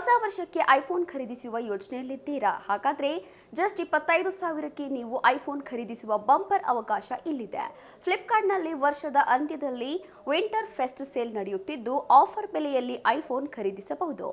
ಹೊಸ ವರ್ಷಕ್ಕೆ ಐಫೋನ್ ಖರೀದಿಸುವ ಯೋಜನೆಯಲ್ಲಿದ್ದೀರಾ ಹಾಗಾದ್ರೆ ಜಸ್ಟ್ ಇಪ್ಪತ್ತೈದು ಸಾವಿರಕ್ಕೆ ನೀವು ಐಫೋನ್ ಖರೀದಿಸುವ ಬಂಪರ್ ಅವಕಾಶ ಇಲ್ಲಿದೆ. ಫ್ಲಿಪ್ಕಾರ್ಟ್ನಲ್ಲಿ ವರ್ಷದ ಅಂತ್ಯದಲ್ಲಿ ವಿಂಟರ್ ಫೆಸ್ಟ್ ಸೇಲ್ ನಡೆಯುತ್ತಿದ್ದು ಆಫರ್ ಬೆಲೆಯಲ್ಲಿ ಐಫೋನ್ ಖರೀದಿಸಬಹುದು.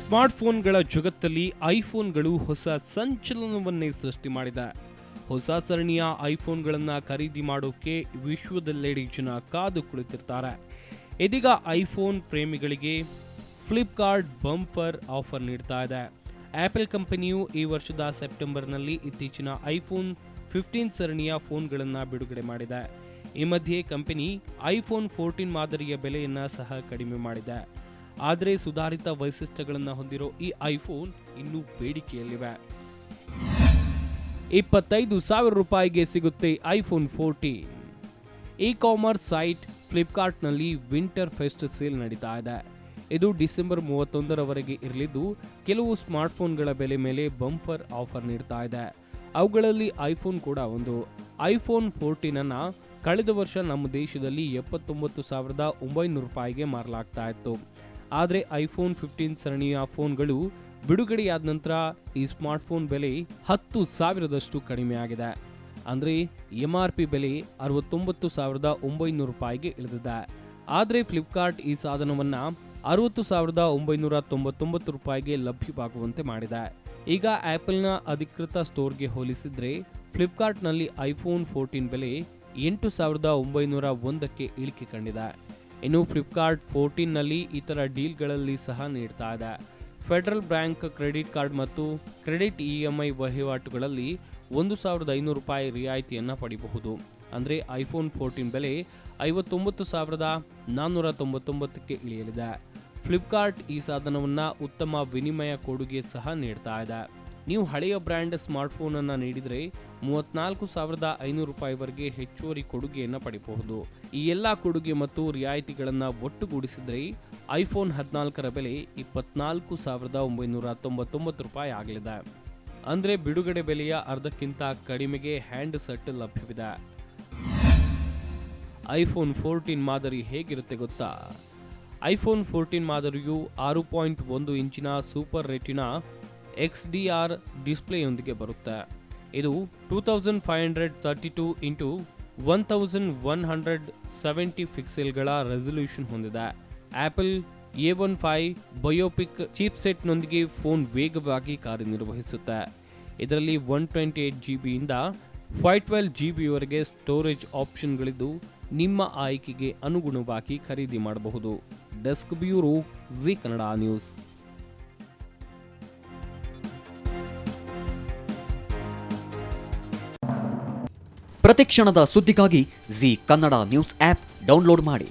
ಸ್ಮಾರ್ಟ್ಫೋನ್ಗಳ ಜಗತ್ತಲ್ಲಿ ಐಫೋನ್ಗಳು ಹೊಸ ಸಂಚಲನವನ್ನೇ ಸೃಷ್ಟಿ ಮಾಡಿದೆ. ಹೊಸ ಸರಣಿಯ ಐಫೋನ್ಗಳನ್ನು ಖರೀದಿ ಮಾಡೋಕ್ಕೆ ವಿಶ್ವದೆಲ್ಲೆಡೆ ಜನ ಕಾದು ಕುಳಿತಿರ್ತಾರೆ. ಇದೀಗ ಐಫೋನ್ ಪ್ರೇಮಿಗಳಿಗೆ ಫ್ಲಿಪ್ಕಾರ್ಟ್ ಬಂಪರ್ ಆಫರ್ ನೀಡ್ತಾ ಇದೆ. ಆ್ಯಪಲ್ ಕಂಪನಿಯು ಈ ವರ್ಷದ ಸೆಪ್ಟೆಂಬರ್ನಲ್ಲಿ ಇತ್ತೀಚಿನ ಐಫೋನ್ ಫಿಫ್ಟೀನ್ ಸರಣಿಯ ಫೋನ್ಗಳನ್ನು ಬಿಡುಗಡೆ ಮಾಡಿದೆ. ಈ ಮಧ್ಯೆ ಕಂಪನಿ ಐಫೋನ್ ಫೋರ್ಟೀನ್ ಮಾದರಿಯ ಬೆಲೆಯನ್ನು ಸಹ ಕಡಿಮೆ ಮಾಡಿದೆ. ಆದರೆ ಸುಧಾರಿತ ವೈಶಿಷ್ಟ್ಯಗಳನ್ನು ಹೊಂದಿರೋ ಈ ಐಫೋನ್ ಇನ್ನೂ ಬೇಡಿಕೆಯಲ್ಲಿವೆ. ಇಪ್ಪತ್ತೈದು ಸಾವಿರ ರೂಪಾಯಿಗೆ ಸಿಗುತ್ತೆ iPhone fourteen. E commerce site ಫ್ಲಿಪ್ಕಾರ್ಟ್ನಲ್ಲಿ winter fest sale ನಡೀತಾ ಇದೆ. ಇದು ಡಿಸೆಂಬರ್ ಮೂವತ್ತೊಂದರವರೆಗೆ ಇರಲಿದ್ದು, ಕೆಲವು ಸ್ಮಾರ್ಟ್ಫೋನ್ಗಳ ಬೆಲೆ ಮೇಲೆ ಬಂಪರ್ ಆಫರ್ ನೀಡ್ತಾ ಇದೆ. ಅವುಗಳಲ್ಲಿ ಐಫೋನ್ ಕೂಡ ಒಂದು. ಐಫೋನ್ ಫೋರ್ಟೀನ್ ಅನ್ನ ಕಳೆದ ವರ್ಷ ನಮ್ಮ ದೇಶದಲ್ಲಿ ಎಪ್ಪತ್ತೊಂಬತ್ತು ಸಾವಿರದ ಒಂಬೈನೂರು ರೂಪಾಯಿಗೆ ಮಾರಲಾಗ್ತಾ ಇತ್ತು. ಆದರೆ ಐಫೋನ್ ಫಿಫ್ಟೀನ್ ಸರಣಿಯ ಫೋನ್ಗಳು ಬಿಡುಗಡೆಯಾದ ನಂತರ ಈ ಸ್ಮಾರ್ಟ್ಫೋನ್ ಬೆಲೆ ಹತ್ತು ಸಾವಿರದಷ್ಟು ಕಡಿಮೆ ಆಗಿದೆ. ಅಂದರೆ ಎಂ ಆರ್ ಪಿ ಬೆಲೆ ಅರವತ್ತೊಂಬತ್ತು ಸಾವಿರದ ಒಂಬೈನೂರು ರೂಪಾಯಿಗೆ ಇಳಿದಿದೆ. ಆದರೆ ಫ್ಲಿಪ್ಕಾರ್ಟ್ ಈ ಸಾಧನವನ್ನು ಅರವತ್ತು ಸಾವಿರದ ಒಂಬೈನೂರ ತೊಂಬತ್ತೊಂಬತ್ತು ರೂಪಾಯಿಗೆ ಲಭ್ಯವಾಗುವಂತೆ ಮಾಡಿದೆ. ಈಗ ಆ್ಯಪಲ್ನ ಅಧಿಕೃತ ಸ್ಟೋರ್ಗೆ ಹೋಲಿಸಿದರೆ ಫ್ಲಿಪ್ಕಾರ್ಟ್ನಲ್ಲಿ ಐಫೋನ್ ಫೋರ್ಟೀನ್ ಬೆಲೆ ಎಂಟು ಸಾವಿರದ ಒಂಬೈನೂರ ಒಂದಕ್ಕೆ ಇಳಿಕೆ ಕಂಡಿದೆ. ಇನ್ನು ಫ್ಲಿಪ್ಕಾರ್ಟ್ ಫೋರ್ಟೀನ್ನಲ್ಲಿ ಇತರ ಡೀಲ್ಗಳಲ್ಲಿ ಸಹ ನೀಡ್ತಾ ಇದೆ. ಫೆಡರಲ್ ಬ್ಯಾಂಕ್ ಕ್ರೆಡಿಟ್ ಕಾರ್ಡ್ ಮತ್ತು ಕ್ರೆಡಿಟ್ ಇ ಎಂ ಐ ವಹಿವಾಟುಗಳಲ್ಲಿ ಒಂದು ಸಾವಿರದ ಐನೂರು ರೂಪಾಯಿ ರಿಯಾಯಿತಿಯನ್ನು ಪಡೆಯಬಹುದು ಅಂದರೆ ಐಫೋನ್ ಫೋರ್ಟೀನ್ ಬೆಲೆ ಐವತ್ತೊಂಬತ್ತು ಸಾವಿರದ ನಾನ್ನೂರ ತೊಂಬತ್ತೊಂಬತ್ತಕ್ಕೆ ಇಳಿಯಲಿದೆ. ಫ್ಲಿಪ್ಕಾರ್ಟ್ ಈ ಸಾಧನವನ್ನು ಉತ್ತಮ ವಿನಿಮಯ ಕೊಡುಗೆ ಸಹ ನೀಡ್ತಾ ಇದೆ. ನೀವು ಹಳೆಯ ಬ್ರ್ಯಾಂಡ್ ಸ್ಮಾರ್ಟ್ಫೋನನ್ನು ನೀಡಿದರೆ ಮೂವತ್ನಾಲ್ಕು ಸಾವಿರದ ಐನೂರು ರೂಪಾಯಿವರೆಗೆ ಹೆಚ್ಚುವರಿ ಕೊಡುಗೆಯನ್ನು ಪಡೆಯಬಹುದು ಈ ಎಲ್ಲ ಕೊಡುಗೆ ಮತ್ತು ರಿಯಾಯಿತಿಗಳನ್ನು ಒಟ್ಟುಗೂಡಿಸಿದರೆ ಐಫೋನ್ ಹದಿನಾಲ್ಕರ ಬೆಲೆ ಇಪ್ಪತ್ನಾಲ್ಕು ಸಾವಿರದ ಒಂಬೈನೂರ ತೊಂಬತ್ತೊಂಬತ್ತು ರೂಪಾಯಿ ಆಗಲಿದೆ. ಅಂದರೆ ಬಿಡುಗಡೆ ಬೆಲೆಯ ಅರ್ಧಕ್ಕಿಂತ ಕಡಿಮೆಗೆ ಹ್ಯಾಂಡ್ ಸೆಟ್ ಲಭ್ಯವಿದೆ. ಐಫೋನ್ ಫೋರ್ಟೀನ್ ಮಾದರಿ ಹೇಗಿರುತ್ತೆ ಗೊತ್ತಾ? ಐಫೋನ್ ಫೋರ್ಟೀನ್ ಮಾದರಿಯು ಆರು ಪಾಯಿಂಟ್ ಒಂದು ಇಂಚಿನ super retina X D R ಡಿಸ್ಪ್ಲೇಯೊಂದಿಗೆ ಬರುತ್ತೆ. ಇದು two thousand five hundred thirty two into one thousand one hundred seventy ಪಿಕ್ಸೆಲ್ಗಳ resolution ಹೊಂದಿದೆ. Apple, A one five, bionic chip ಸೆಟ್ನೊಂದಿಗೆ phone ವೇಗವಾಗಿ ಕಾರ್ಯನಿರ್ವಹಿಸುತ್ತೆ. ಇದರಲ್ಲಿ ಒನ್ ಟ್ವೆಂಟಿ ಏಟ್ ಜಿ ಬಿಯಿಂದ ಫೈವ್ ಟ್ವೆಲ್ ಜಿ ಬಿವರೆಗೆ storage ಆಪ್ಷನ್ಗಳಿದ್ದು ನಿಮ್ಮ ಆಯ್ಕೆಗೆ ಅನುಗುಣವಾಗಿ ಖರೀದಿ ಮಾಡಬಹುದು. Desk bureau, Zee Kannada news. ಪ್ರತಿಕ್ಷಣದ ಸುದ್ದಿಗಾಗಿ Zee Kannada news app download ಮಾಡಿ.